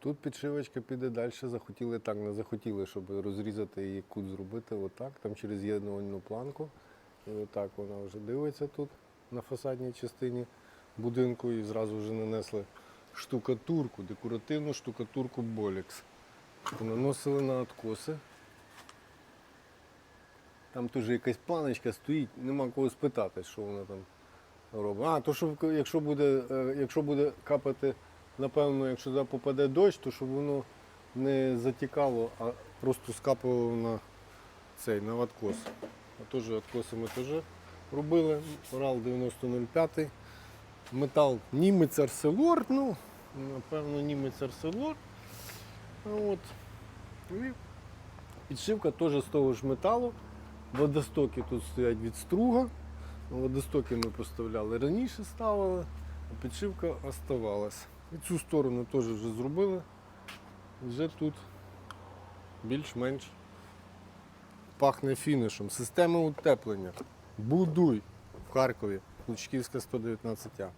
Тут підшивочка піде далі, захотіли так, не захотіли, щоб розрізати її кут зробити отак, там через з'єднувальну планку. І отак вона вже дивиться тут на фасадній частині будинку і зразу вже нанесли штукатурку, декоративну штукатурку Болікс. Наносили на откоси. Там теж якась планочка стоїть, нема кого спитати, що вона там робить. А, то що якщо буде, е, якщо буде капати, напевно, якщо туди попаде дощ, то щоб воно не затікало, а просто скапувало на цей, на откос. А теж откоси ми теж робили. Урал 9005. Метал німець Арселор, ну, напевно, німець Арселор. От. І підшивка теж з того ж металу. Водостоки тут стоять від струга. Водостоки ми поставляли раніше ставили, а підшивка оставалась. І цю сторону теж вже зробили. Вже тут більш-менш пахне фінішем. Система утеплення. Будуй в Харкові. Лучківська 119А.